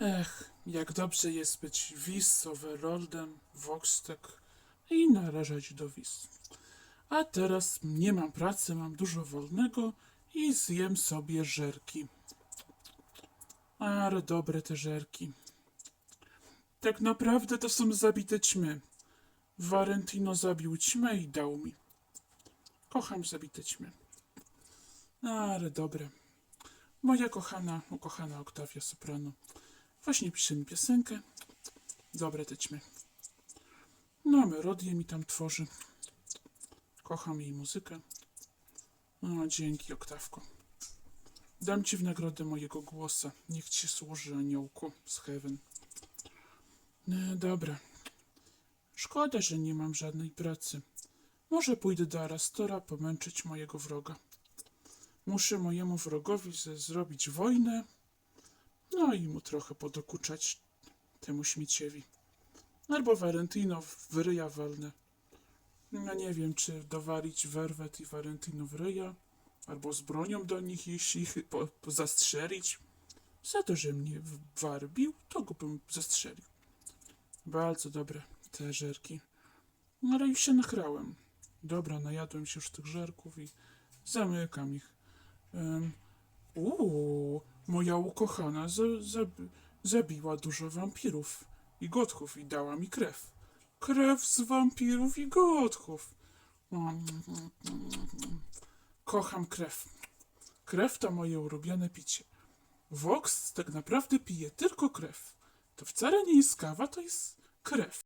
Ech, jak dobrze jest być Wis Overroldem, Voxtek i należeć do Wis. A teraz nie mam pracy, mam dużo wolnego i zjem sobie żerki. Ale dobre te żerki. Tak naprawdę to są zabite ćmy. Valentino zabił ćmę i dał mi. Kocham zabite ćmy. Ale dobre. Moja kochana, ukochana Oktawia Soprano właśnie pisze mi piosenkę. Dobre te ćmy. No, melodię mi tam tworzy. Kocham jej muzykę. No, dzięki, Oktawko. Dam ci w nagrodę mojego głosa. Niech ci służy aniołku z Heaven. No, dobra. Szkoda, że nie mam żadnej pracy. Może pójdę do Arastora pomęczyć mojego wroga. Muszę mojemu wrogowi zrobić wojnę, no i mu trochę podokuczać temu śmieciowi. Albo Valentino w ryja walnę. Ja nie wiem, czy dowalić Werwet i Valentino w ryja, albo z bronią do nich iść i ich po, po zastrzelić. Za to, że mnie warbił, to go bym zastrzelił. Bardzo dobre te żerki. No ale już się nachrałem. Dobra, najadłem się już tych żerków i zamykam ich. Um, Uuu, moja ukochana za, zabi- zabiła dużo wampirów i gotchów i dała mi krew. Krew z wampirów i mm. Kocham krew. Krew to moje ulubione picie. Vox tak naprawdę pije tylko krew. To wcale nie jest kawa, to jest krew.